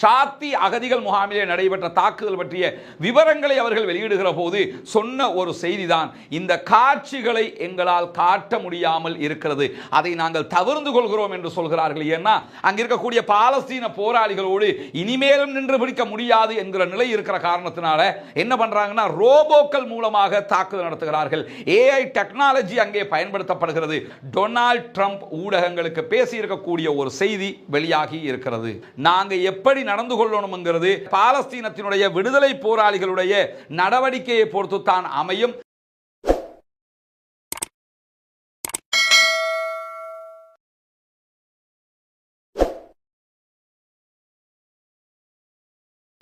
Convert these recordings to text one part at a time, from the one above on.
ஷாத்தி அகதிகள் முகாமிலே நடைபெற்ற தாக்குதல் பற்றிய விவரங்களை அவர்கள் வெளியிடுகிற போது சொன்ன ஒரு செய்திதான். இந்த காட்சிகளை எங்களால் காட்ட முடியாமல் இருக்கிறது. அதை நாங்கள் தவிர்ந்து கொள்கிறோம் என்று சொல்கிறார்கள். ஏன்னா அங்க இருக்கக்கூடிய பாலஸ்தீன போராளிகளோடு இனிமேலும் நின்று பிடிக்க முடியாது என்கிற நிலை இருக்கிற காரணத்தினால என்ன பண்றாங்கன்னா ரோபோக்கள் மூலமாக தாக்குதல் நடத்துகிறார்கள். ஏஐ டெக்னாலஜி அங்கே பயன்படுத்தப்படுகிறது. டொனால்ட் ட்ரம்ப் ஊடகங்களுக்கு பேசி இருக்கக்கூடிய ஒரு செய்தி வெளியாகி இருக்கிறது. நாங்கள் எப்படி எப்படி நடந்து கொள்ளணுங்கிறது பாலஸ்தீனத்தினுடைய விடுதலை போராளிகளுடைய நடவடிக்கையை பொறுத்து தான் அமையும்.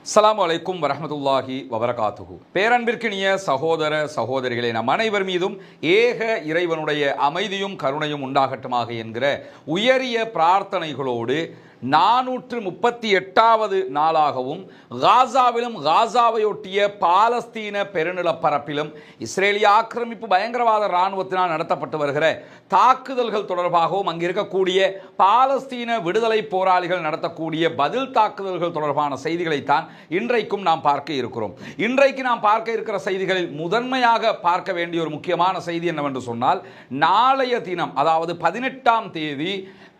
அஸ்ஸலாமு வலைக்கும் வரமத்துல்லாஹி வபரகாத்துகு பேரன்பிற்கினிய சகோதர சகோதரிகளே நம் அனைவர் மீதும் ஏக இறைவனுடைய அமைதியும் கருணையும் உண்டாகட்டுமாக என்கிற உயரிய பிரார்த்தனைகளோடு நானூற்று முப்பத்தி எட்டாவது நாளாகவும் காசாவிலும் காசாவையொட்டிய பாலஸ்தீன பெருநிலப்பரப்பிலும் இஸ்ரேலிய ஆக்கிரமிப்பு பயங்கரவாத இராணுவத்தினால் நடத்தப்பட்டு வருகிற தாக்குதல்கள் தொடர்பாகவும் அங்கு இருக்கக்கூடிய பாலஸ்தீன விடுதலை போராளிகள் நடத்தக்கூடிய பதில் தாக்குதல்கள் தொடர்பான செய்திகளைத்தான் இன்றைக்கும் நாம் பார்க்க இருக்கிறோம். இன்றைக்கு நாம் பார்க்க இருக்கிற செய்திகளில் முதன்மையாக பார்க்க வேண்டிய ஒரு முக்கியமான செய்தி என்னவென்று சொன்னால் நாளைய தினம் அதாவது பதினெட்டாம் தேதி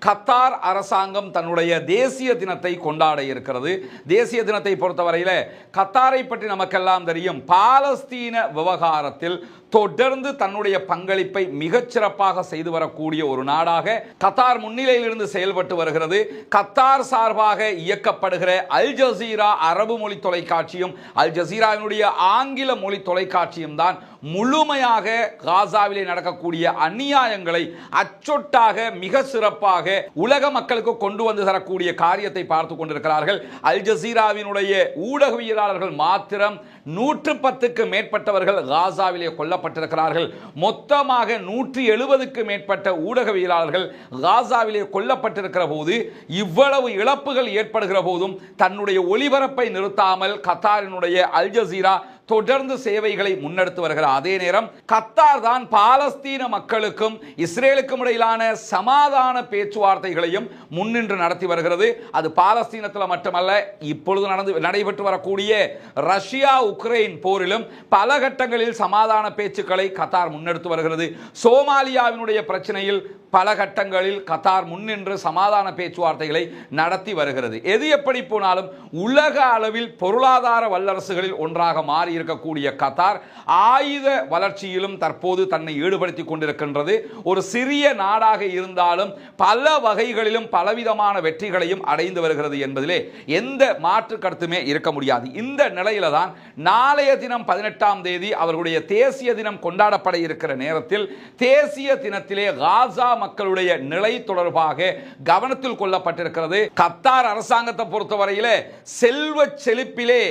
கத்தார் அரசாங்கம் தன்னுடைய தேசிய தினத்தை கொண்டாட இருக்கிறது. தேசிய தினத்தை பொறுத்தவரையில் கத்தாரை பற்றி நமக்கெல்லாம் தெரியும். பாலஸ்தீன விவகாரத்தில் தொடர்ந்து தன்னுடைய பங்களிப்பை மிகச்சிறப்பாக செய்து வரக்கூடிய ஒரு நாடாக கத்தார் முன்னிலையிலிருந்து செயல்பட்டு வருகிறது. கத்தார் சார்பாக இயக்கப்படுகிற அல் ஜசீரா அரபு மொழி தொலைக்காட்சியும் அல் ஜசீராவினுடைய ஆங்கில மொழி தொலைக்காட்சியும் தான் முழுமையாக காசாவிலே நடக்கக்கூடிய அநியாயங்களை அச்சொட்டாக மிக சிறப்பாக உலக மக்களுக்கு கொண்டு வந்து தரக்கூடிய காரியத்தை பார்த்து கொண்டிருக்கிறார்கள். அல் ஜசீராவினுடைய ஊடகவியலாளர்கள் மாத்திரம் நூற்று பத்துக்கு மேற்பட்டவர்கள் காசாவிலே கொல்லப்பட்டிருக்கிறார்கள். மொத்தமாக நூற்றி எழுபதுக்கு மேற்பட்ட ஊடகவியலாளர்கள் காசாவிலே கொல்லப்பட்டிருக்கிற போது இவ்வளவு இழப்புகள் ஏற்படுகிற போதும் தன்னுடைய ஒளிபரப்பை நிறுத்தாமல் கத்தாரினுடைய அல் ஜசீரா தொடர்ந்து சேவைகளை முன்னெடுத்து வருகிறார் அதே நேரம் கத்தார் தான் பாலஸ்தீன மக்களுக்கும் இஸ்ரேலுக்கும் இடையிலான சமாதான பேச்சுவார்த்தைகளையும் முன்னின்று நடத்தி வருகிறது. அது பாலஸ்தீனத்தில் மட்டுமல்ல இப்பொழுது நடந்து நடைபெற்று வரக்கூடிய ரஷ்யா உக்ரைன் போரிலும் பல கட்டங்களில் சமாதான பேச்சுக்களை கத்தார் முன்னெடுத்து வருகிறது. சோமாலியாவினுடைய பிரச்சனையில் பல கட்டங்களில் கத்தார் முன்னின்று சமாதான பேச்சுவார்த்தைகளை நடத்தி வருகிறது. எது எப்படி போனாலும் உலக அளவில் பொருளாதார வல்லரசுகளில் ஒன்றாக மாறி இருக்கக்கூடிய கத்தார் ஆயுத வளர்ச்சியிலும் தற்போது தன்னை ஈடுபடுத்திக் கொண்டிருக்கின்றது. ஒரு சிறிய நாடாக இருந்தாலும் பல வகைகளிலும் பலவிதமான வெற்றிகளையும் அடைந்து வருகிறது என்பதிலே எந்த மாற்று கருத்துமே இருக்க முடியாது. இந்த நிலையில தான் நாளைய தினம் பதினெட்டாம் தேதி அவர்களுடைய தேசிய தினம் கொண்டாடப்பட இருக்கிற நேரத்தில் தேசிய தினத்திலே காசா மக்களுடைய நிலை தொடர்பாக கவனத்தில் கொள்ளப்பட்டிருக்கிறது. கத்தார் அரசாங்கத்தை பொறுத்தவரையிலே செல்வ செழிப்பிலே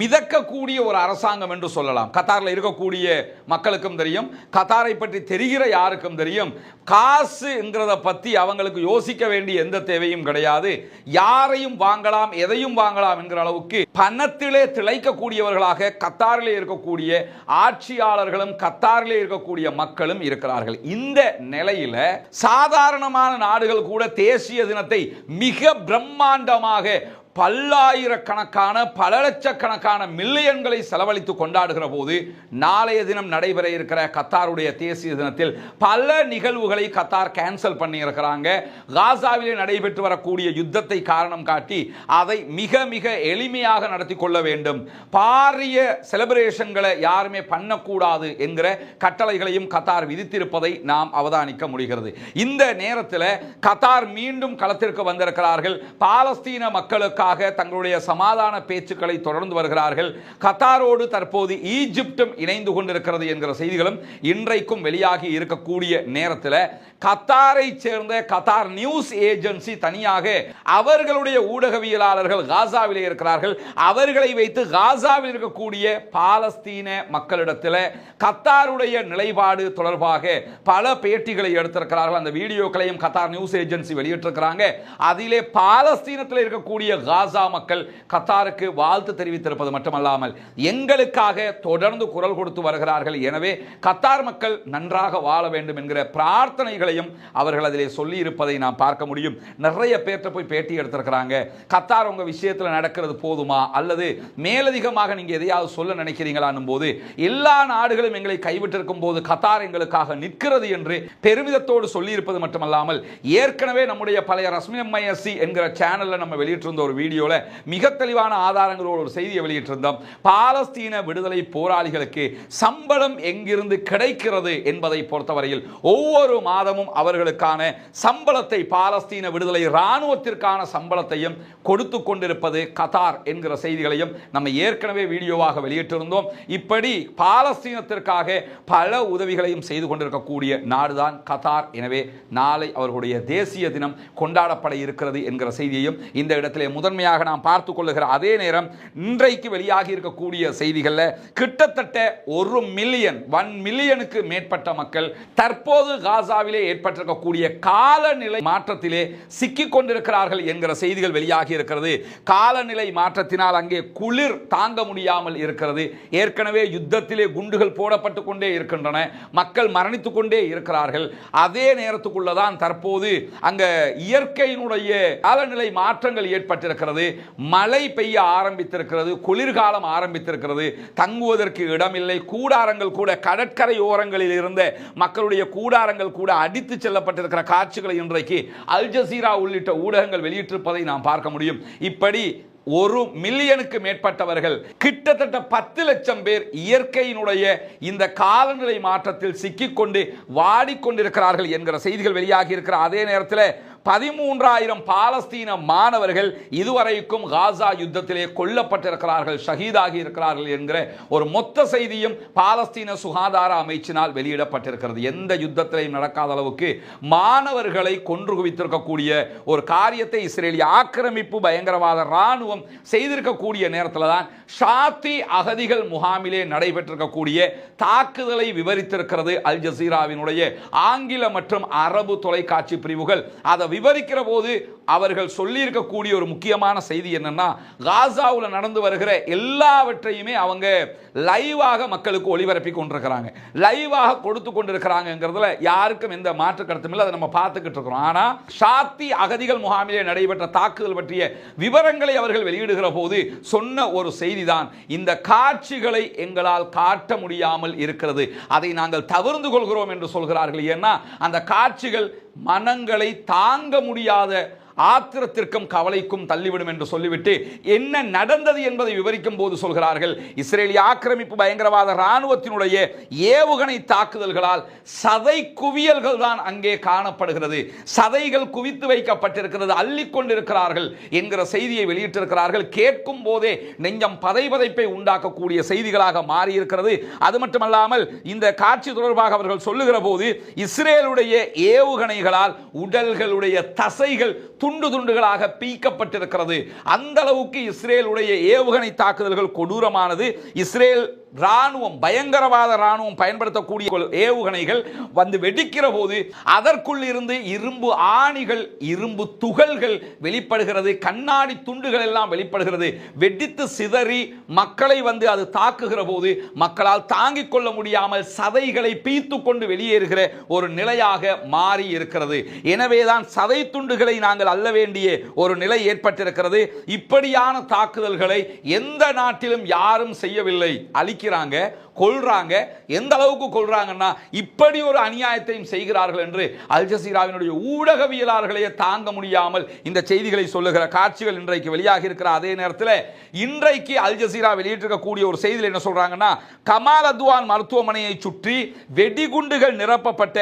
மிதக்கக்கூடிய ஒரு அரசாங்கம் என்று சொல்லலாம். கத்தாரில் இருக்கக்கூடிய மக்களுக்கும் தெரியும். கத்தாரை பற்றி தெரிகிற யாருக்கும் தெரியும். காசுங்கிறத பற்றி அவங்களுக்கு யோசிக்க வேண்டிய எந்த தேவையும் கிடையாது. யாரையும் வாங்கலாம் எதையும் வாங்கலாம் என்கிற அளவுக்கு பணத்திலே திளைக்கக்கூடியவர்களாக கத்தாரிலே இருக்கக்கூடிய ஆட்சியாளர்களும் கத்தாரிலே இருக்கக்கூடிய மக்களும் இருக்கிறார்கள். இந்த நிலையில சாதாரணமான நாடுகள் கூட தேசிய தினத்தை மிக பிரம்மாண்டமாக பல்லாயிரக்கணக்கான பல லட்சக்கணக்கான மில்லியன்களை செலவழித்து கொண்டாடுகிற போது நாளைய தினம் நடைபெற இருக்கிற கத்தாருடைய தேசிய தினத்தில் பல நிகழ்வுகள் கத்தார் கேன்சல் பண்ணி இருக்கிறாங்க காசாவிலே நடைபெற்று வரக்கூடிய யுத்தத்தை காரணம் காட்டி அதை மிக மிக எளிமையாக நடத்தி கொள்ள வேண்டும். பாரிய செலிப்ரேஷன்களை யாருமே பண்ணக்கூடாது என்கிற கட்டளைகளையும் கத்தார் விதித்திருப்பதை நாம் அவதானிக்க முடிகிறது. இந்த நேரத்தில் கத்தார் மீண்டும் களத்திற்கு வந்திருக்கிறார்கள். பாலஸ்தீன மக்களுக்காக தங்களுடைய சமாதான பேச்சுக்களை தொடர்ந்து வருகிறார்கள். கத்தாரோடு தற்போது ஈஜிப்டும் இணைந்து கொண்டிருக்கிறது என்கிற செய்திகளும் இன்றைக்கும் வெளியாகி இருக்கக்கூடிய நேரத்தில் கத்தாரை சேர்ந்த கத்தார் நியூஸ் ஏஜென்சி தனியாக அவர்களுடைய ஊடகவியலாளர்கள் காசாவில் இருக்கிறார்கள். அவர்களை வைத்து காசாவில் இருக்கக்கூடிய பாலஸ்தீன மக்களிடத்தில் கத்தாருடைய நிலைப்பாடு தொடர்பாக பல பேட்டிகளை எடுத்திருக்கிறார்கள். அந்த வீடியோக்களையும் கத்தார் நியூஸ் ஏஜென்சி வெளியிட்டிருக்கிறாங்க. அதிலே பாலஸ்தீனத்தில் இருக்கக்கூடிய காசா மக்கள் கத்தாருக்கு வாழ்த்து தெரிவித்திருப்பது மட்டுமல்லாமல் எங்களுக்காக தொடர்ந்து குரல் கொடுத்து வருகிறார்கள். எனவே கத்தார் மக்கள் நன்றாக வாழ வேண்டும் என்கிற பிரார்த்தனை பிரார்த்தனைகளையும் அவர்கள் அதிலே சொல்லி இருப்பதை நாம் பார்க்க முடியும். நிறைய பேர்கிட்ட போய் பேட்டி எடுத்திருக்கிறாங்க. கத்தார் உங்க விஷயத்தில் நடக்கிறது போதுமா? அல்லது மேலதிகமாக நீங்கள் எதையாவது சொல்ல நினைக்கிறீங்களான்னும் போது எல்லா நாடுகளும் எங்களை கைவிட்டிருக்கும் போது கத்தார் எங்களுக்காக நிற்கிறது என்று பெருமிதத்தோடு சொல்லியிருப்பது மட்டுமல்லாமல் ஏற்கனவே நம்முடைய பழைய ரஸ்மி எம்ஐஎஸ்சி என்கிற சேனலில் நம்ம வெளியிட்டிருந்த ஒரு வீடியோவில் மிக தெளிவான ஆதாரங்களோடு ஒரு செய்தியை வெளியிட்டிருந்தோம். பாலஸ்தீன விடுதலை போராளிகளுக்கு சம்பளம் எங்கிருந்து கிடைக்கிறது என்பதை பொறுத்தவரையில் ஒவ்வொரு மாதமும் அவர்களுக்கான சம்பளத்தை பாலஸ்தீன விடுதலை இராணுவத்திற்கான சம்பளத்தையும் கொடுத்து கொண்டிருப்பது கத்தார் என்கிற செய்திகளையும் நம்ம ஏற்கனவே வீடியோவாக வெளியிட்டிருந்தோம். இப்படி பாலஸ்தீனத்திற்காக பல உதவிகளையும் செய்து கொண்டிருக்கக்கூடிய நாடுதான் கத்தார். எனவே நாளை அவர்களுடைய தேசிய தினம் கொண்டாடப்பட இருக்கிறது என்கிற செய்தியையும் இந்த இடத்திலே முதன்மையாக நாம் பார்த்து கொள்ளுகிற அதே நேரம் இன்றைக்கு வெளியாகி இருக்கக்கூடிய செய்திகளில் கிட்டத்தட்ட ஒரு மில்லியன் ஒன் மில்லியனுக்கு மேற்பட்ட மக்கள் தற்போது காசாவிலே ஏற்பட்டிருக்கக்கூடிய காலநிலை மாற்றத்திலே சிக்கிக் கொண்டிருக்கிறார்கள் என்கிற செய்திகள் வெளியாகி இருக்கிறது. காலநிலை மாற்றத்தினால் அங்கே குளிர் தாங்க முடியாமல் இருக்கிறது. ஏற்கனவே யுத்தத்திலே குண்டுகள் போடப்பட்டு கொண்டே இருக்கின்றன. மக்கள் மரணித்துக் கொண்டே இருக்கிறார்கள். அதே நேரத்துக்குள்ளதான் தற்போது அங்க இயற்கையினுடைய காலநிலை மாற்றங்கள் ஏற்பட்டிருக்கிறது. மழை பெய்ய ஆரம்பித்திருக்கிறது. குளிர்காலம் ஆரம்பித்திருக்கிறது. தங்குவதற்கு இடமில்லை. கூடாரங்கள் கூட கடற்கரை ஓரங்களில் இருந்த மக்களுடைய கூடாரங்கள் கூட அடித்து செல்லப்பட்டிருக்கிற காட்சிகளை இன்றைக்கு அல் ஜசீரா உள்ளிட்ட ஊடகங்கள் வெளியிட்டிருப்பதை நாம் பார்க்க முடியும். இப்படி ஒரு மில்லியனுக்கு மேற்பட்டவர்கள் கிட்டத்தட்ட பத்து லட்சம் பேர் இயற்கையினுடைய இந்த காலநிலை மாற்றத்தில் சிக்கிக்கொண்டு வாடிக்கொண்டிருக்கிறார்கள் என்கிற செய்திகள் வெளியாகி இருக்கிற அதே நேரத்தில் பதிமூன்றாயிரம் பாலஸ்தீன மாணவர்கள் இதுவரைக்கும் காசா யுத்தத்திலே கொல்லப்பட்டிருக்கிறார்கள் ஷஹீதாகி இருக்கிறார்கள் என்கிற ஒரு மொத்த செய்தியும் பாலஸ்தீன சுகாதார அமைச்சினால் வெளியிடப்பட்டிருக்கிறது. எந்த யுத்தத்திலையும் நடக்காத அளவுக்கு மாணவர்களை கொன்று குவித்திருக்கக்கூடிய ஒரு காரியத்தை இஸ்ரேலிய ஆக்கிரமிப்பு பயங்கரவாத ராணுவம் செய்திருக்கக்கூடிய நேரத்தில் தான் ஷாத்தி அகதிகள் முகாமிலே நடைபெற்றிருக்கக்கூடிய தாக்குதலை விவரித்திருக்கிறது அல் ஜசீராவினுடைய ஆங்கில மற்றும் அரபு தொலைக்காட்சி பிரிவுகள். அதை விவரிக்கிற போது அவர்கள் சொல்லியிருக்கக்கூடிய ஒரு முக்கியமான செய்தி என்னன்னா காசாவில் நடந்து வருகிற எல்லாவற்றையுமே அவங்க லைவாக மக்களுக்கு ஒளிபரப்பி கொண்டிருக்கிறாங்க. லைவாக கொடுத்து கொண்டிருக்கிறாங்கிறதுல யாருக்கும் எந்த மாற்று கருத்தும் இல்லை. அதை நம்ம பார்த்துக்கிட்டு இருக்கிறோம். ஆனால் சாத்தி அகதிகள் முகாமிலே நடைபெற்ற தாக்குதல் பற்றிய விவரங்களை அவர்கள் வெளியிடுகிற போது சொன்ன ஒரு செய்திதான் இந்த காட்சிகளை எங்களால் காட்ட முடியாமல் இருக்கிறது. அதை நாங்கள் தவிர்ந்து கொள்கிறோம் என்று சொல்கிறார்கள். ஏன்னா அந்த காட்சிகள் மனங்களை தாங்க முடியாத ஆத்திரத்திற்கும் கவலைக்கும் தள்ளிவிடும் என்று சொல்லிவிட்டு என்ன நடந்தது என்பதை விவரிக்கும் போது சொல்கிறார்கள் இஸ்ரேலிய ஆக்கிரமிப்பு பயங்கரவாத இராணுவத்தினுடைய ஏவுகணை தாக்குதல்களால் சதை குவியல்கள் தான் அங்கே காணப்படுகிறது. சதைகள் குவித்து வைக்கப்பட்டிருக்கிறது அள்ளிக்கொண்டிருக்கிறார்கள் என்கிற செய்தியை வெளியிட்டிருக்கிறார்கள். கேட்கும் போதே நெஞ்சம் பதைபதைப்பை உண்டாக்கக்கூடிய செய்திகளாக மாறியிருக்கிறது. அது மட்டுமல்லாமல் இந்த காட்சி தொடர்பாக அவர்கள் சொல்லுகிற போது இஸ்ரேலுடைய ஏவுகணைகளால் உடல்களுடைய தசைகள் துண்டு துண்டுகளாக பீக்கப்பட்டிருக்கிறது. அந்த அளவுக்கு இஸ்ரேலுடைய ஏவுகணை தாக்குதல்கள் கொடூரமானது. இஸ்ரேல் ராணுவம் பயங்கரவாத ராணுவம் பயன்படுத்தக்கூடிய ஏவுகணைகள் வந்து வெடிக்கிற போது அதற்குள் இருந்து இரும்பு ஆணிகள் இரும்பு துகள்கள் வெளிப்படுகிறது கண்ணாடி துண்டுகள் எல்லாம் வெளிப்படுகிறது. வெடித்து சிதறி மக்களை வந்து அது தாக்குகிற போது மக்களால் தாங்கிக் கொள்ள முடியாமல் சதைகளை பீத்து கொண்டு வெளியேறுகிற ஒரு நிலையாக மாறி இருக்கிறது. எனவேதான் சதை துண்டுகளை நாங்கள் அல்ல வேண்டிய ஒரு நிலை ஏற்பட்டிருக்கிறது. இப்படியான தாக்குதல்களை எந்த நாட்டிலும் யாரும் செய்யவில்லை. அடிக்கிறாங்க கொள்றாங்க எந்த அளவுக்கு கொள்றாங்கன்னா இப்படி ஒரு அநியாயத்தையும் செய்கிறார்கள் என்று அல் ஜசீராவினுடைய ஊடகவியலாளர்களையே தாங்க முடியாமல் இந்த செய்திகளை சொல்லுகிற காட்சிகள் இன்றைக்கு வெளியாகி இருக்கிற அதே நேரத்தில் இன்றைக்கு அல் ஜசீரா வெளியிட்டிருக்கக்கூடிய ஒரு செய்தியில் என்ன சொல்றாங்கன்னா கமால் அத்வான் மருத்துவமனையை சுற்றி வெடிகுண்டுகள் நிரப்பப்பட்ட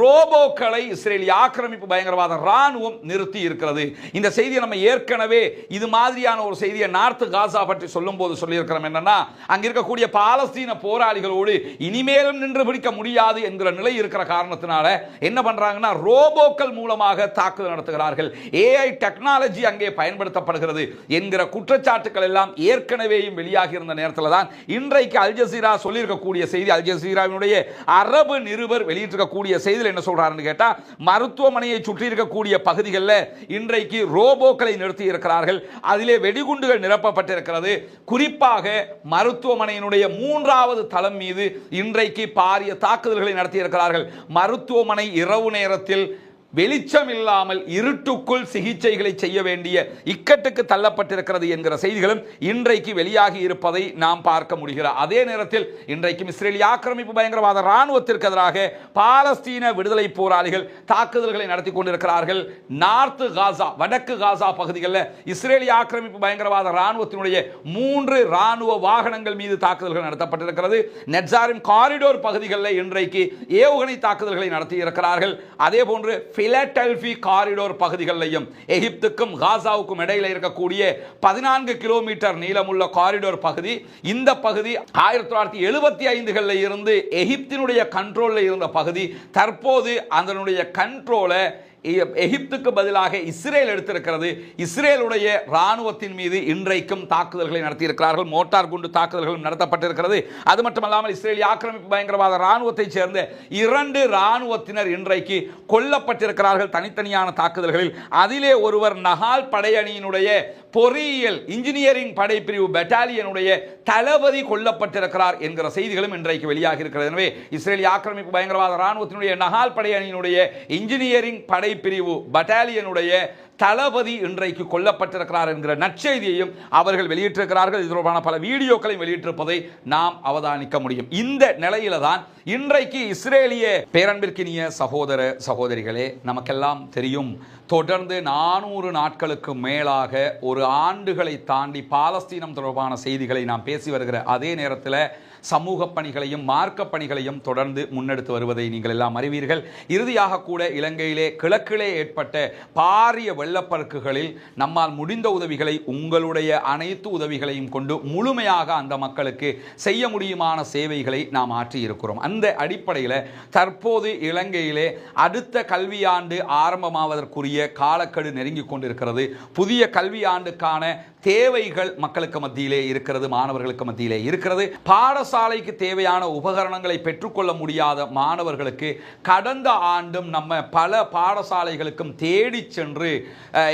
ரோபோக்களை இஸ்ரேலிய ஆக்கிரமிப்பு பயங்கரவாத ராணுவம் நிறுத்தி இருக்கிறது. இந்த செய்தியை நம்ம ஏற்கனவே இது மாதிரியான ஒரு செய்தியை நார்த்து காசா பற்றி சொல்லும் போது சொல்லியிருக்கிறோம். என்னன்னா அங்க இருக்கக்கூடிய பாலஸ்தீன போராளிகளோடு இனிமேலும் நின்று பிடிக்க முடியாது என்கிற நிலை இருக்கிற காரணத்தினால என்ன பண்றாங்கன்னா ரோபோக்கள் மூலமாக தாக்குதல் நடத்துகிறார்கள். ஏஐ டெக்னாலஜி அங்கே பயன்படுத்தப்படுகிறது என்கிற குற்றச்சாட்டுகள் எல்லாம் ஏற்கனவேயும் வெளியாகி இருந்த நேரத்தில் தான் இன்றைக்கு அல்ஜசீரா சொல்லியிருக்கக்கூடிய செய்தி அல்ஜசீராவினுடைய அரபு நிருபர் வெளியிட்டிருக்கக்கூடிய செய்தியில் என்ன சொல்றாருன்னு கேட்டால் மருத்துவமனையை சுற்றி இருக்கக்கூடிய பகுதிகளில் இன்றைக்கு ரோபோக்களை நிறுத்தி இருக்கிறார்கள் அதிலே வெடிகுண்டுகள் நிரப்பப்பட்டிருக்கிறது. குறிப்பாக மருத்துவமனையினுடைய மூன்றாவது தளம் மீது இன்றைக்கு பாரிய தாக்குதல்களை நடத்தியிருக்கிறார்கள். மருத்துவமனை இரவு நேரத்தில் வெளிச்சம் இல்லாமல் இருட்டுக்குள் சிகிச்சைகளை செய்ய வேண்டிய இக்கட்டுக்கு தள்ளப்பட்டிருக்கிறது என்கிற செய்திகளும் இன்றைக்கு வெளியாகி இருப்பதை நாம் பார்க்க முடிகிறது. அதே நேரத்தில் இன்றைக்கும் இஸ்ரேலிய ஆக்கிரமிப்பு பயங்கரவாத இராணுவத்திற்கு எதிராக பாலஸ்தீன விடுதலை போராளிகள் தாக்குதல்களை நடத்தி கொண்டிருக்கிறார்கள். நார்த்து காசா வடக்கு காசா பகுதிகளில் இஸ்ரேலிய ஆக்கிரமிப்பு பயங்கரவாத ராணுவத்தினுடைய மூன்று இராணுவ வாகனங்கள் மீது தாக்குதல்கள் நடத்தப்பட்டிருக்கிறது. நெட்சாரின் காரிடோர் பகுதிகளில் இன்றைக்கு ஏவுகணை தாக்குதல்களை நடத்தி இருக்கிறார்கள் அதே போன்று பிலடெல்பி காரிடோர் பகுதிகளிலையும் எகிப்துக்கும் காசாவுக்கும் இடையில இருக்கக்கூடிய பதினான்கு கிலோமீட்டர் நீளமுள்ள காரிடோர் பகுதி இந்த பகுதி ஆயிரத்தி தொள்ளாயிரத்தி எழுபத்தி ஐந்துகளில் இருந்து எகிப்தினுடைய கண்ட்ரோலில் இருந்த பகுதி தற்போது அதனுடைய கண்ட்ரோலை எகிப்துக்கு பதிலாக இஸ்ரேல் எடுத்திருக்கிறது. இஸ்ரேலுடைய ராணுவத்தின் மீது இன்றைக்கும் தாக்குதல்களை நடத்தியிருக்கிறார்கள். மோட்டார் குண்டு தாக்குதல்களும் நடத்தப்பட்டிருக்கிறது. அது மட்டுமல்லாமல் இஸ்ரேலிய ஆக்கிரமிப்பு பயங்கரவாத ராணுவத்தைச் சேர்ந்த இரண்டு ராணுவத்தினர் இன்றைக்கு கொல்லப்பட்டிருக்கிறார்கள் தனித்தனியான தாக்குதல்களில். அதிலே ஒருவர் நகால் படையணியினுடைய பொறியியல் இன்ஜினியரிங் படைப்பிரிவு பெட்டாலியனுடைய தளபதி கொல்லப்பட்டிருக்கிறார் என்கிற செய்திகளும் இன்றைக்கு வெளியாகி இருக்கிறது எனவே இஸ்ரேலிய ஆக்கிரமிப்பு பயங்கரவாத ராணுவத்தினுடைய நகால் படையணியினுடைய இன்ஜினியரிங் படைப்பிரிவு பட்டாலியனுடைய தளபதி இன்றைக்கு கொல்லப்பட்டிருக்கிறார் என்கிற நற்செய்தியையும் அவர்கள் வெளியிட்டிருக்கிறார்கள். இது தொடர்பான பல வீடியோக்களையும் வெளியிட்டிருப்பதை நாம் அவதானிக்க முடியும். இந்த நிலையில தான் இன்றைக்கு இஸ்ரேலிய பேரன்பிற்கினிய சகோதர சகோதரிகளே நமக்கெல்லாம் தெரியும். தொடர்ந்து நானூறு நாட்களுக்கு மேலாக ஒரு ஆண்டுகளை தாண்டி பாலஸ்தீனம் தொடர்பான செய்திகளை நாம் பேசி வருகிற அதே நேரத்தில் சமூக பணிகளையும் மார்க்க பணிகளையும் தொடர்ந்து முன்னெடுத்து வருவதை நீங்கள் எல்லாம் அறிவீர்கள். இறுதியாக கூட இலங்கையிலே கிழக்கிலே ஏற்பட்ட பாரிய வெள்ளப்பெருக்குகளில் நம்மால் முடிந்த உதவிகளை உங்களுடைய அனைத்து உதவிகளையும் கொண்டு முழுமையாக அந்த மக்களுக்கு செய்ய முடியுமான சேவைகளை நாம் ஆற்றியிருக்கிறோம் அந்த அடிப்படையில் தற்போது இலங்கையிலே அடுத்த கல்வியாண்டு ஆரம்பமாவதற்குரிய காலக்கெடு நெருங்கி கொண்டிருக்கிறது. புதிய கல்வியாண்டுக்கான தேவைகள் மக்களுக்கு மத்தியிலே இருக்கிறது மாணவர்களுக்கு மத்தியிலே இருக்கிறது. பாடசாலைக்கு தேவையான உபகரணங்களை பெற்றுக்கொள்ள முடியாத மாணவர்களுக்கு கடந்த ஆண்டும் நம்ம பல பாடசாலைகளுக்கும் தேடி சென்று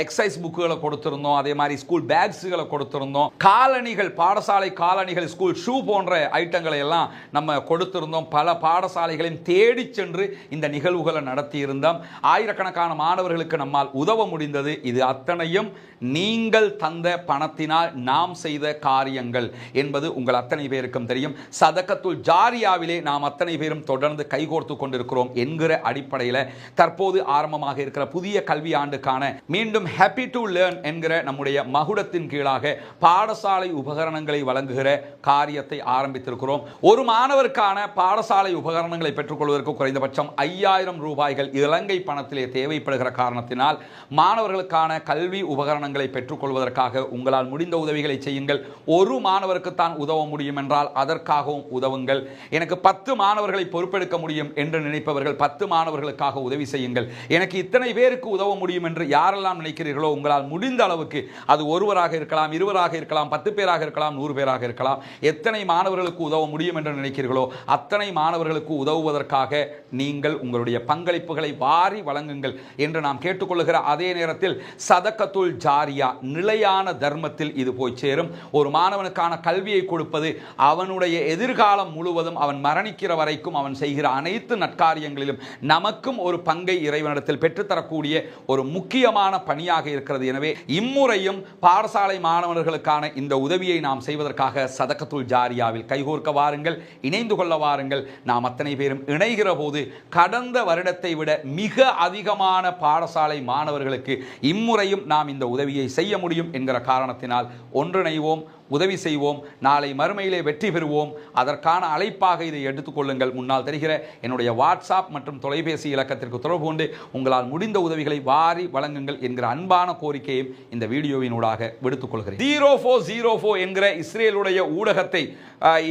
எக்ஸசைஸ் புக்குகளை கொடுத்திருந்தோம். அதே மாதிரி ஸ்கூல் பேக்ஸுகளை கொடுத்திருந்தோம். காலணிகள் பாடசாலை காலணிகள் ஸ்கூல் ஷூ போன்ற ஐட்டங்களை எல்லாம் நம்ம கொடுத்திருந்தோம். பல பாடசாலைகளையும் தேடி சென்று இந்த நிகழ்வுகளை நடத்தியிருந்தோம். ஆயிரக்கணக்கான மாணவர்களுக்கு நம்மால் உதவ முடிந்தது. இது அத்தனையும் நீங்கள் தந்த பணத்தினால் நாம் செய்த காரியங்கள் என்பது உங்கள் அத்தனை பேருக்கும் தெரியும். சதக்கத்துல் ஜாரியாவிலே நாம் அத்தனை பேரும் தொடர்ந்து கைகோர்த்து கொண்டிருக்கிறோம் என்கிற அடிப்படையில் தற்போது ஆரம்பமாக இருக்கிற புதிய கல்வி ஆண்டுக்கான மீண்டும் ஹாப்பி டு லேர்ன் என்கிற நம்முடைய மகுடத்தின் கீழாக பாடசாலை உபகரணங்களை வழங்குகிற காரியத்தை ஆரம்பித்திருக்கிறோம். ஒரு மாணவருக்கான பாடசாலை உபகரணங்களை பெற்றுக்கொள்வதற்கு குறைந்தபட்சம் ஐயாயிரம் ரூபாய்கள் இலங்கை பணத்திலே தேவைப்படுகிற காரணத்தினால் மாணவர்களுக்கான கல்வி உபகரணங்களை பெற்றுக்கொள்வதற்காக உங்களால் முடிந்த உதவிகளை செய்யுங்கள். ஒரு மாணவருக்கு தான் உதவ முடியும் என்றால் அதற்காகவும் உதவுங்கள். எனக்கு பத்து மாணவர்களை பொறுப்பெடுக்க முடியும் என்று நினைப்பவர்கள் பத்து மாணவர்களுக்காக உதவி செய்யுங்கள். எனக்கு இத்தனை பேருக்கு உதவ முடியும் என்று யாரெல்லாம் நினைக்கிறீர்களோ உங்களால் முடிந்த அளவுக்கு அது ஒருவராக இருக்கலாம் இருவராக இருக்கலாம் பத்து பேராக இருக்கலாம் நூறு பேராக இருக்கலாம். எத்தனை மாணவர்களுக்கு உதவ முடியும் என்று நினைக்கிறீர்களோ அத்தனை மாணவர்களுக்கு உதவுவதற்காக நீங்கள் உங்களுடைய பங்களிப்புகளை வாரி வழங்குங்கள் என்று நாம் கேட்டுக்கொள்ளுகிற அதே நேரத்தில் சதக்கத்துல் ஜாரியா நிலையான தர்மத்தில் இது போய் சேரும். ஒரு மாணவனுக்கான கல்வியை கொடுப்பது அவனுடைய எதிர்காலம் முழுவதும் அவன் மரணிக்கிற வரைக்கும் அவன் செய்கிற அனைத்து நற்காரியங்களிலும் நமக்கும் ஒரு பங்கை இறைவனிடத்தில் பெற்றுத்தரக்கூடிய ஒரு முக்கியமான பணியாக இருக்கிறது. எனவே இம்முறையும் பாடசாலை மாணவர்களுக்கான இந்த உதவியை நாம் செய்வதற்காக சதகத்துல் ஜாரியாவில் கைகோர்க்க வாருங்கள் இணைந்து கொள்ள வாருங்கள். நாம் அத்தனை பேரும் இணைகிற போது கடந்த வருடத்தை விட மிக அதிகமான பாடசாலை மாணவர்களுக்கு இம்முறையும் நாம் இந்த உதவியை செய்ய முடியும் என்கிற காரணத்தினால் ஒன்றிணைவோம். உதவி செய்வோம். நாளை மறுமையிலே வெற்றி பெறுவோம். அதற்கான அழைப்பாக இதை எடுத்துக்கொள்ளுங்கள் முன்னால் தெரிகிற என்னுடைய வாட்ஸ்அப் மற்றும் தொலைபேசி இலக்கத்திற்கு தொடர்பு கொண்டு உங்களால் முடிந்த உதவிகளை வாரி வழங்குங்கள் என்கிற அன்பான கோரிக்கையும் இந்த வீடியோவினூடாக விடுத்துக் கொள்கிறேன். ஜீரோ ஃபோர் ஜீரோ ஃபோர் என்கிற இஸ்ரேலுடைய ஊடகத்தை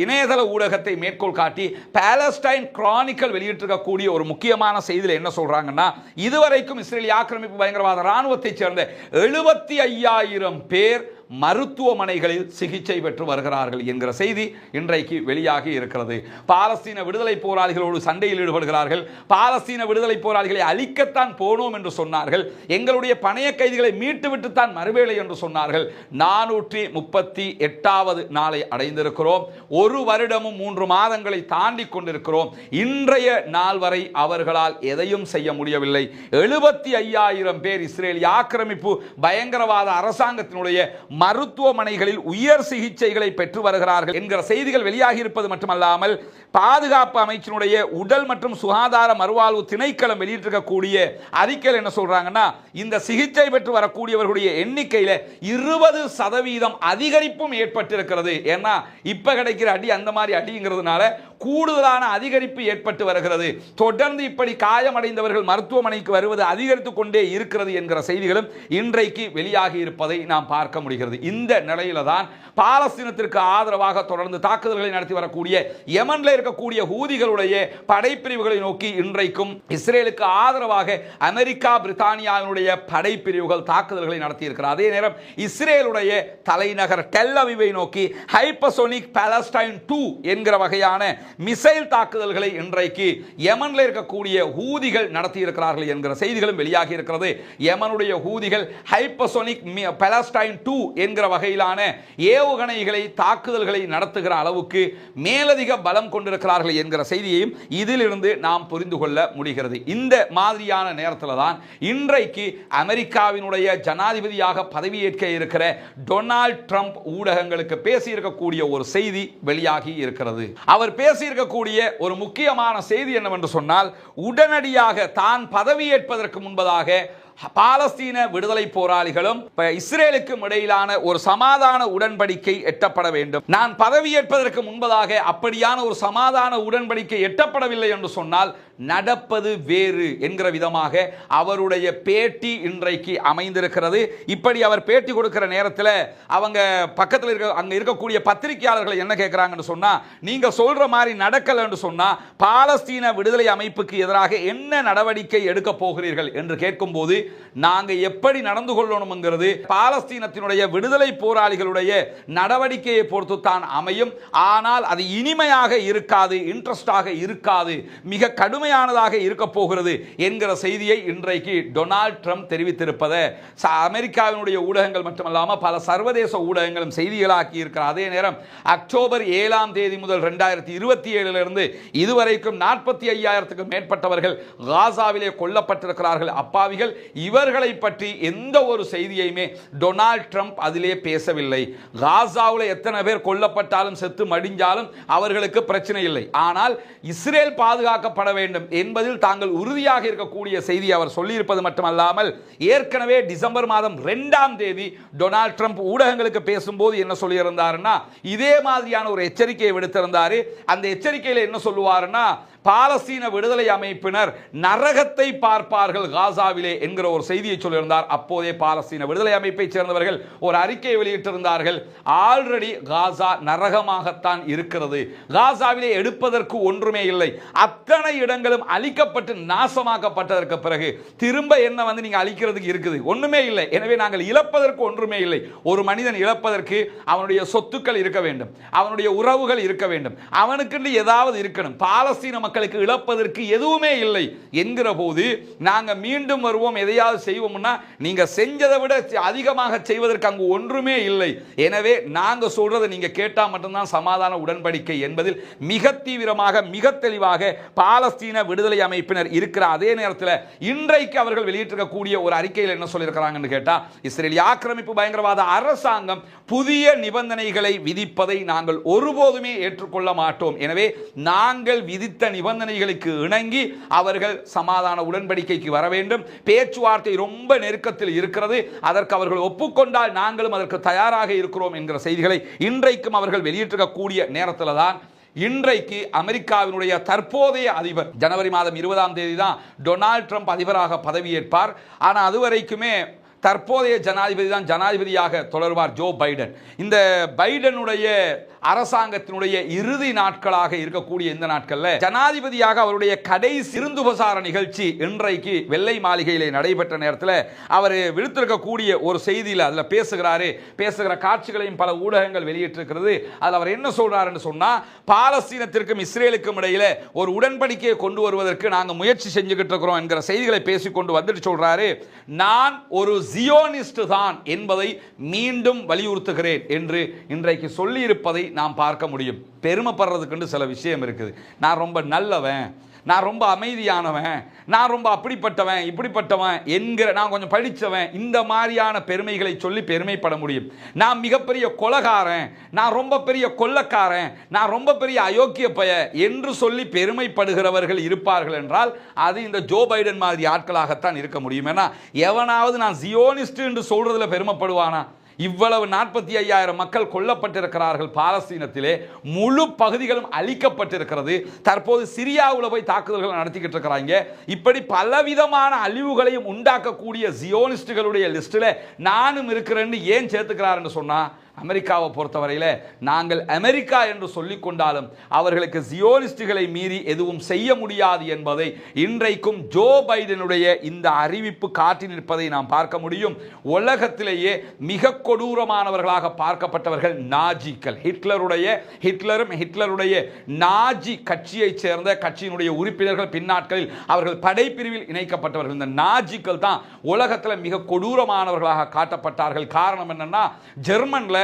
இணையதள ஊடகத்தை மேற்கோள் காட்டி பாலஸ்டைன் கிரானிக்கல் வெளியிட்டிருக்கக்கூடிய ஒரு முக்கியமான செய்தியில் என்ன சொல்றாங்கன்னா இதுவரைக்கும் இஸ்ரேலிய ஆக்கிரமிப்பு பயங்கரவாத ராணுவத்தைச் சேர்ந்த எழுபத்தி ஐயாயிரம் பேர் மருத்துவமனைகளில் சிகிச்சை பெற்று வருகிறார்கள் என்கிற செய்தி இன்றைக்கு வெளியாகி இருக்கிறது. பாலஸ்தீன விடுதலை போராளிகளோடு சண்டையில் ஈடுபடுகிறார்கள். பாலஸ்தீன விடுதலை போராளிகளை அழிக்கத்தான் போனோம் என்று சொன்னார்கள். எங்களுடைய பணைய கைதிகளை மீட்டு விட்டுத்தான் மறுவேளை என்று சொன்னார்கள். நானூற்றி முப்பத்தி எட்டாவது நாளை அடைந்திருக்கிறோம். ஒரு வருடமும் மூன்று மாதங்களை தாண்டி கொண்டிருக்கிறோம். இன்றைய நாள் வரை அவர்களால் எதையும் செய்ய முடியவில்லை. எழுபத்தி ஐயாயிரம் பேர் இஸ்ரேலிய ஆக்கிரமிப்பு பயங்கரவாத அரசாங்கத்தினுடைய மருத்துவமனைகளில் உயர் சிகிச்சைகளை பெற்று வருகிறார்கள் என்கிற செய்திகள் வெளியாகி இருப்பது மட்டுமல்லாமல் பாதுகாப்பு அமைச்சினுடைய உடல் மற்றும் சுகாதார மறுவாழ்வு திணைக்களம் வெளியிட்டிருக்கக்கூடிய அறிக்கையில் என்ன சொல்றாங்கன்னா இந்த சிகிச்சை பெற்று வரக்கூடியவர்களுடைய எண்ணிக்கையில் இருபது சதவீதம் அதிகரிப்பும் ஏற்பட்டிருக்கிறது. ஏன்னா இப்ப கிடைக்கிற அடி அந்த மாதிரி அடிங்கிறதுனால கூடுதலான அதிகரிப்பு ஏற்பட்டு வருகிறது. தொடர்ந்து இப்படி காயமடைந்தவர்கள் மருத்துவமனைக்கு வருவது அதிகரித்துக் கொண்டே இருக்கிறது என்கிற செய்திகளும் இன்றைக்கு வெளியாகி இருப்பதை நாம் பார்க்க முடிகிறது. இந்த நிலையில தான் பாலஸ்தீனத்திற்கு ஆதரவாக தொடர்ந்து தாக்குதல்களை நடத்தி வரக்கூடிய யமன்ல இருக்கக்கூடிய ஹூதிகளுடைய படைப்பிரிவுகளை நோக்கி இன்றைக்கும் இஸ்ரேலுக்கு ஆதரவாக அமெரிக்கா பிரித்தானியாவினுடைய படைப்பிரிவுகள் தாக்குதல்களை நடத்தி அதே நேரம் இஸ்ரேலுடைய தலைநகர் டெல்லவிவை நோக்கி ஹைப்பசோனிக் பாலஸ்டைன் டூ என்கிற வகையான மிசைல் தாக்குதல்களை இன்றைக்கு யமன்ல இருக்கக்கூடிய ஹூதிகள் நடத்தியிருக்கிறார்கள் என்கிற செய்திகளும் வெளியாகி இருக்கிறது. யமனுடைய ஹூதிகள் ஹைப்பசோனிக் பாலஸ்டைன் டூ என்கிற வகையிலான ஏவுகணைகளை தாக்குதல்களை நடத்துகிற அளவுக்கு மேலதிக பலம் கொண்டிருக்கிறார்கள் என்கிற செய்தியையும் இதிலிருந்து நாம் புரிந்து கொள்ள முடிகிறது. இந்த மாதிரியான நேரத்தில் தான் இன்றைக்கு அமெரிக்காவினுடைய ஜனாதிபதியாக பதவியேற்க இருக்கிற டொனால்ட் ட்ரம்ப் ஊடகங்களுக்கு பேசியிருக்கக்கூடிய ஒரு செய்தி வெளியாகி இருக்கிறது. அவர் பேசியிருக்கக்கூடிய ஒரு முக்கியமான செய்தி என்னவென்று சொன்னால் உடனடியாக தான் பதவியேற்பதற்கு முன்பதாக பாலஸ்தீன விடுதலை போராளிகளும் இஸ்ரேலுக்கும் இடையிலான ஒரு சமாதான உடன்படிக்கை எட்டப்பட வேண்டும். நான் பதவியேற்பதற்கு முன்பதாக அப்படியான ஒரு சமாதான உடன்படிக்கை எட்டப்படவில்லை என்று சொன்னால் நடப்பது வேறு என்கிற விதமாக அவருடைய பேட்டி இன்றைக்கு அமைந்திருக்கிறது. இப்படி அவர் பேட்டி கொடுக்கிற நேரத்தில் அவங்க பக்கத்தில் இருக்க அங்க இருக்கக்கூடிய பத்திரிகையாளர்கள் என்ன கேட்கிறாங்கன்னு சொன்னா நீங்க சொல்ற மாதிரி நடக்கலைன்னு சொன்னா பாலஸ்தீன விடுதலை அமைப்புக்கு எதிராக என்ன நடவடிக்கை எடுக்க போகிறீர்கள் என்று கேட்கும்போது நாங்கள் எப்படி நடந்து கொள்ளணுங்கிறது பாலஸ்தீனத்தினுடைய விடுதலை போராளிகளுடைய நடவடிக்கையை பொறுத்து தான் அமையும். ஆனால் அது இனிமையாக இருக்காது இன்ட்ரெஸ்டாக இருக்காது மிக கடுமையானதாக இருக்க போகிறது என்கிற செய்தியை இன்றைக்கு டொனால்ட் ட்ரம்ப் தெரிவித்திருப்பதை அமெரிக்காவினுடைய ஊடகங்கள் மட்டுமல்லாமல் பல சர்வதேச ஊடகங்களும் செய்திகளாக்கி இருக்கிற அதே நேரம் அக்டோபர் ஏழாம் தேதி முதல் ரெண்டாயிரத்தி இருபத்தி ஏழிலிருந்து இதுவரைக்கும் நாற்பத்தி ஐயாயிரத்துக்கும் மேற்பட்டவர்கள் காசாவிலே கொல்லப்பட்டிருக்கிறார்கள். அப்பாவிகள் இவர்களை பற்றி எந்த ஒரு செய்தியையுமே டொனால்ட் ட்ரம்ப் அதிலே பேசவில்லை. காசாவில் எத்தனை பேர் கொல்லப்பட்டாலும் செத்து மடிஞ்சாலும் அவர்களுக்கு பிரச்சனை இல்லை. ஆனால் இஸ்ரேல் பாதுகாக்கப்பட வேண்டும் என்பதில் தாங்கள் உறுதியாக இருக்கக்கூடிய செய்தி அவர் சொல்லியிருப்பது மட்டுமல்லாமல் ஏற்கனவே டிசம்பர் மாதம் ரெண்டாம் தேதி டொனால்ட் ட்ரம்ப் ஊடகங்களுக்கு பேசும்போது என்ன சொல்லியிருந்தாருன்னா இதே மாதிரியான ஒரு எச்சரிக்கையை விடுத்திருந்தாரு. அந்த எச்சரிக்கையில் என்ன சொல்லுவாருன்னா பாலஸ்தீன விடுதலை அமைப்பினர் நரகத்தை பார்ப்பார்கள் காசாவிலே என்கிற ஒரு செய்தியை சொல்லியிருந்தார். அப்போதே பாலஸ்தீன விடுதலை அமைப்பை சேர்ந்தவர்கள் ஒரு அறிக்கையை வெளியிட்டிருந்தார்கள். ஆல்ரெடி காசா நரகமாகத்தான் இருக்கிறது. காசாவிலே எடுப்பதற்கு ஒன்றுமே இல்லை. அத்தனை இடங்களும் அழிக்கப்பட்டு நாசமாக்கப்பட்டதற்கு பிறகு திரும்ப என்ன வந்து நீங்க அழிக்கிறதுக்கு இருக்குது? ஒன்றுமே இல்லை. எனவே நாங்கள் இழப்பதற்கு ஒன்றுமே இல்லை. ஒரு மனிதன் இழப்பதற்கு அவனுடைய சொத்துக்கள் இருக்க வேண்டும். அவனுடைய உறவுகள் இருக்க வேண்டும். அவனுக்கு ஏதாவது இருக்கணும். பாலஸ்தீன மக்களுக்கு இழப்பதற்கு எதுவுமே இல்லை என்கிற போது நாங்க மீண்டும் வருவோம் எதையாவது செய்வோம்னா நீங்க செஞ்சதை விட அதிகமாக செய்வதற்கு அங்கு ஒன்றுமே இல்லை. எனவே நாங்க சொல்றதை நீங்க கேட்டால் மட்டும்தான் சமாதான உடன்படிக்கை என்பதில் மிக தீவிரமாக மிக தெளிவாக பாலஸ்தீன விடுதலை அமைப்பினர் இருக்கிற அதே நேரத்தில் இன்றைக்கு அவர்கள் வெளியிட்டிருக்கக்கூடிய ஒரு அறிக்கையில் என்ன சொல்லியிருக்கிறாங்கன்னு கேட்டா இஸ்ரேலிய ஆக்கிரமிப்பு பயங்கரவாத அரசாங்கம் புதிய நிபந்தனைகளை விதிப்பதை நாங்கள் ஒருபோதுமே ஏற்றுக்கொள்ள மாட்டோம். எனவே நாங்கள் விதித்த நிபந்தனை நிபந்தனைகளுக்கு இணங்கி அவர்கள் சமாதான உடன்படிக்கைக்கு வர வேண்டும். பேச்சுவார்த்தை ரொம்ப நெருக்கத்தில் இருக்கிறது. அதற்கு அவர்கள் ஒப்புக்கொண்டால் நாங்களும் அதற்கு தயாராக இருக்கிறோம் என்கிற செய்திகளை இன்றைக்கும் அவர்கள் வெளியிட்டிருக்கக்கூடிய நேரத்தில் தான் இன்றைக்கு அமெரிக்காவினுடைய தற்போதைய அதிபர் ஜனவரி மாதம் இருபதாம் தேதி தான் டொனால்ட் ட்ரம்ப் அதிபராக பதவியேற்பார். ஆனால் அதுவரைக்குமே தற்போதைய ஜனாதிபதி தான் ஜனாதிபதியாக தொடர்வார் ஜோ பைடன். இந்த பைடனுடைய அரசாங்கத்தினுடைய இறுதி நாட்களாக இருக்கக்கூடிய இந்த நாட்களில் ஜனாதிபதியாக அவருடைய கடைசி விருந்துபசார நிகழ்ச்சி இன்றைக்கு வெள்ளை மாளிகையிலே நடைபெற்ற நேரத்தில் அவர் விழுத்திருக்கக்கூடிய ஒரு செய்தியில் அதில் பேசுகிறாரு. பேசுகிற காட்சிகளையும் பல ஊடகங்கள் வெளியிட்டிருக்கிறது. அதில் அவர் என்ன சொல்றாருன்னு சொன்னால் பாலஸ்தீனத்திற்கும் இஸ்ரேலுக்கும் இடையில் ஒரு உடன்படிக்கையை கொண்டு வருவதற்கு நாங்கள் முயற்சி செஞ்சுக்கிட்டு இருக்கிறோம் என்கிற செய்திகளை பேசிக்கொண்டு வந்துட்டு சொல்றாரு. நான் ஒரு ஜியோனிஸ்ட் தான் என்பதை மீண்டும் வலியுறுத்துகிறேன் என்று இன்றைக்கு சொல்லியிருப்பதை நாம் பார்க்க முடியும். பெருமைப்படுறதுக்குன்னு சில விஷயம் இருக்குது. நான் ரொம்ப நல்லவன். நான் ரொம்ப அமைதியானவன். நான் ரொம்ப அப்படிப்பட்டவன் இப்படிப்பட்டவன் என்கிற நான் கொஞ்சம் படித்தவன் இந்த மாதிரியான பெருமைகளை சொல்லி பெருமைப்பட முடியும். நான் மிகப்பெரிய கொலகாரன். நான் ரொம்ப பெரிய கொள்ளக்காரன். நான் ரொம்ப பெரிய அயோக்கிய பய என்று சொல்லி பெருமைப்படுகிறவர்கள் இருப்பார்கள் என்றால் அது இந்த ஜோ பைடன் மாதிரி ஆட்களாகத்தான் இருக்க முடியும். ஏன்னா எவனாவது நான் ஜியோனிஸ்ட் என்று சொல்கிறதுல பெருமைப்படுவானா? இவ்வளவு நாற்பத்தி ஐயாயிரம் மக்கள் கொல்லப்பட்டிருக்கிறார்கள் பாலஸ்தீனத்திலே. முழு பகுதிகளும் அழிக்கப்பட்டிருக்கிறது. தற்போது சிரியாவில் போய் தாக்குதல்கள் நடத்திக்கிட்டு இருக்கிறாங்க. இப்படி பலவிதமான அழிவுகளையும் உண்டாக்கக்கூடிய ஜியோனிஸ்டுகளுடைய லிஸ்ட்டில் நானும் இருக்கிறேன்னு ஏன் சேர்த்துக்கிறாருன்னு சொன்னால் அமெரிக்காவை பொறுத்தவரையில் நாங்கள் அமெரிக்கா என்று சொல்லிக் கொண்டாலும் அவர்களுக்கு ஜியோனிஸ்டுகளை மீறி எதுவும் செய்ய முடியாது என்பதை இன்றைக்கும் ஜோ பைடனுடைய இந்த அறிவிப்பு காட்டி நிற்பதை நாம் பார்க்க முடியும். உலகத்திலேயே மிக கொடூரமானவர்களாக பார்க்கப்பட்டவர்கள் நாஜிக்கள். ஹிட்லருடைய ஹிட்லரும் ஹிட்லருடைய நாஜி கட்சியைச் சேர்ந்த கட்சியினுடைய உறுப்பினர்கள் பின்னாட்களில் அவர்கள் படைப்பிரிவில் இணைக்கப்பட்டவர்கள். இந்த நாஜிக்கள் தான் உலகத்தில் மிக கொடூரமானவர்களாக காட்டப்பட்டார்கள். காரணம் என்னன்னா ஜெர்மனில்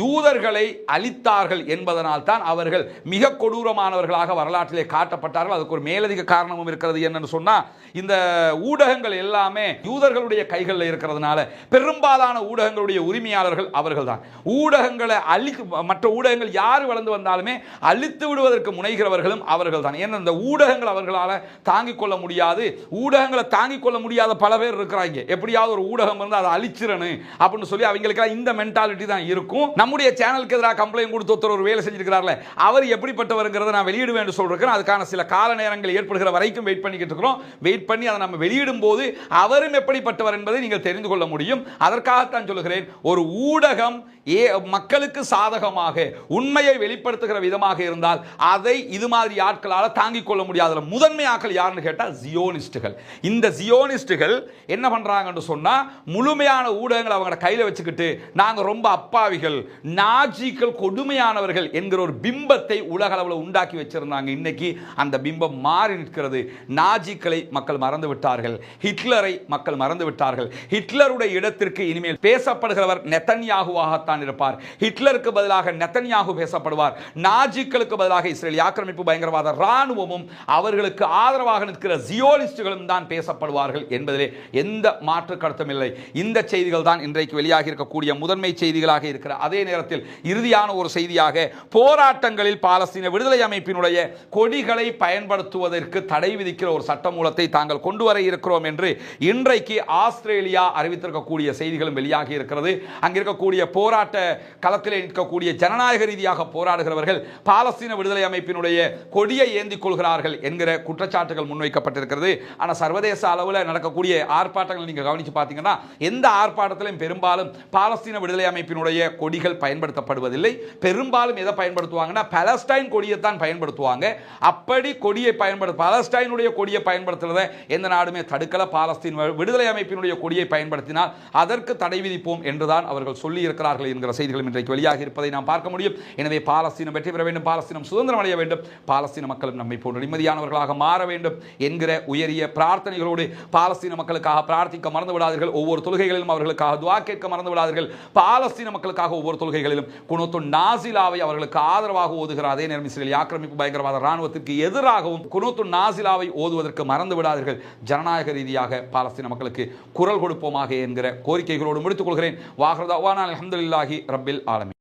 யூதர்களை அழித்தார்கள் என்பதனால் தான் அவர்கள் மிக கொடூரமானவர்களாக வரலாற்றிலே காட்டப்பட்டார்கள். அதுக்கு ஒரு மேலதிக காரணமும் இருக்கிறது என்னன்னு சொன்னால் இந்த ஊடகங்கள் எல்லாமே யூதர்களுடைய கைகளில் இருக்கிறதுனால பெரும்பாலான ஊடகங்களுடைய உரிமையாளர்கள் அவர்கள் தான் ஊடகங்களை அழி மற்ற ஊடகங்கள் யார் வளர்ந்து வந்தாலுமே அழித்து விடுவதற்கு முனைகிறவர்களும் அவர்கள் தான் ஏன்னா இந்த ஊடகங்கள் அவர்களால் தாங்கிக் கொள்ள முடியாது. ஊடகங்களை தாங்கிக் கொள்ள முடியாத பல பேர் இருக்கிறாங்க. எப்படியாவது ஒரு ஊடகம் வந்து அதை அழிச்சிடணும் அப்படின்னு சொல்லி அவங்களுக்கெல்லாம் இந்த மென்டாலிட்டி தான் இருக்கும். நம்முடைய சேனலுக்கு எதிராக கம்ப்ளைண்ட் கொடுத்து ஒருத்தர் ஒரு வேலை செஞ்சிருக்கிறார்ல அவர் எப்படிப்பட்டவருங்கிறத நான் வெளியிடுவேன் சொல்றேன் அதுக்கான சில கால நேரங்கள் ஏற்படுகிற வரைக்கும் வெயிட் பண்ணிக்கிட்டு இருக்கிறோம். வெயிட் பண்ணி அதை நம்ம வெளியிடும் போது அவரும் எப்படிப்பட்டவர் என்பதை நீங்கள் தெரிந்து கொள்ள முடியும். அதற்காகத்தான் சொல்லுகிறேன் ஒரு ஊடகம் ஏ மக்களுக்கு சாதகமாக உண்மையை வெளிப்படுத்துகிற விதமாக இருந்தால் அதை இது மாதிரி ஆட்களால் தாங்கிக் கொள்ள முடியாத. முதன்மை ஆட்கள் யாருன்னு கேட்டால் ஜியோனிஸ்டுகள். இந்த ஜியோனிஸ்டுகள் என்ன பண்ணுறாங்கன்னு சொன்னால் முழுமையான ஊடகங்களை அவங்க கையில் வச்சுக்கிட்டு நாங்கள் ரொம்ப அப்பாவிகள் நாஜிக்கள் கொடுமையானவர்கள் என்கிற ஒரு பிம்பத்தை உலக அளவில் உண்டாக்கி வச்சிருந்தாங்க. இன்னைக்கு அந்த பிம்பம் மாறி நிற்கிறது. நாஜிக்களை மக்கள் மறந்து விட்டார்கள் ஹிட்லரை மக்கள் மறந்து விட்டார்கள் ஹிட்லருடைய இடத்திற்கு இனிமேல் பேசப்படுகிறவர் நெத்தன்யாகுவாகத்தான் இருப்பார். ஹிட்லருக்கு பதிலாக நெத்தன்யாகு பேசப்படுவார். நாஜிக்களுக்கு பதிலாக இஸ்ரேல் ஆக்கிரமிப்பு பயங்கரவாத இராணுவமும் அவர்களுக்கு ஆதரவாக நிற்கிற ஜியோலிஸ்டுகளும் தான் பேசப்படுவார்கள் என்பதிலே எந்த மாற்று கருத்தும் இல்லை. இந்த செய்திகள் தான் இன்றைக்கு வெளியாகி இருக்கக்கூடிய முதன்மை செய்திகளாக இருக்கிற அதே அதே நேரத்தில் இறுதியான ஒரு செய்தியாக போராட்டங்களில் பாலஸ்தீன விடுதலை அமைப்பினுடைய கொடிகளை பயன்படுத்துவதற்கு தடை விதிக்கிற ஒரு சட்டமூலத்தை தாங்கள் கொண்டு வர இருக்கிறோம் என்று இன்றைக்கு ஆஸ்திரேலியா அறிவித்திருக்கக்கூடிய செய்திகளும் வெளியாகி இருக்கிறது. அங்கிருக்கக்கூடிய போராட்ட களத்தில் நிற்கக்கூடிய ஜனநாயக ரீதியாக போராடுகிறவர்கள் பாலஸ்தீன விடுதலை அமைப்பினுடைய கொடியை ஏந்திக் கொள்கிறார்கள் என்கிற குற்றச்சாட்டுகள் முன்வைக்கப்பட்டிருக்கிறது. ஆனால் சர்வதேச அளவில் நடக்கக்கூடிய ஆர்ப்பாட்டங்கள் நீங்கள் கவனித்து பார்த்தீங்கன்னா எந்த ஆர்ப்பாட்டத்திலும் பெரும்பாலும் பாலஸ்தீன விடுதலை அமைப்பினுடைய கொடிகள் பயன்படுத்தப்படுவதில்லை. பெரும்பாலும் எதை பயன்படுத்துவாங்கன்னா பலஸ்டைன் கொடியை தான் பயன்படுத்துவாங்க. அப்படி கொடியை பயன்படுத்த பலஸ்டைனுடைய கொடியை பயன்படுத்துறத எந்த நாடுமே தடுக்கல. பாலஸ்தீன் விடுதலை அமைப்பினுடைய கொடியை பயன்படுத்தினால் அதற்கு தடை விதிப்போம் என்றுதான் அவர்கள் சொல்லி இருக்கிறார்கள் என்கிற செய்திகளும் இன்றைக்கு வெளியாக இருப்பதை நாம் பார்க்க முடியும். எனவே பாலஸ்தீனம் வெற்றி பெற வேண்டும். பாலஸ்தீனம் சுதந்திரம் அடைய வேண்டும். பாலஸ்தீன மக்களும் நம்மை போன்ற நிம்மதியானவர்களாக மாற வேண்டும் என்கிற உயரிய பிரார்த்தனைகளோடு பாலஸ்தீன மக்களுக்காக பிரார்த்திக்க மறந்து விடாதீர்கள் ஒவ்வொரு தொழுகைகளிலும் அவர்களுக்காக துவா கேட்க மறந்து விடாதீர்கள் பாலஸ்தீன மக்களுக்காக ஒவ்வொரு தொழுகைகளிலும் குணத்து நாசிலாவை அவர்களுக்கு ஆதரவாக ஓதுகிற அதே நேரம் இஸ்ரேல் ஆக்கிரமிப்பு பயங்கரவாத ராணுவத்திற்கு எதிராகவும் குணத்து நாசிலாவை ஓதுவதற்கு மறந்து விடாதீர்கள். ஜனநாயக ரீதியாக பாலஸ்தீன மக்களுக்கு குரல் கொடுப்போமாக என்கிற கோரிக்கைகளோடு முடித்துக் கொள்கிறேன். வாஹ்ரதாவான அலமதுல்லாஹி ரப்பில் ஆலமி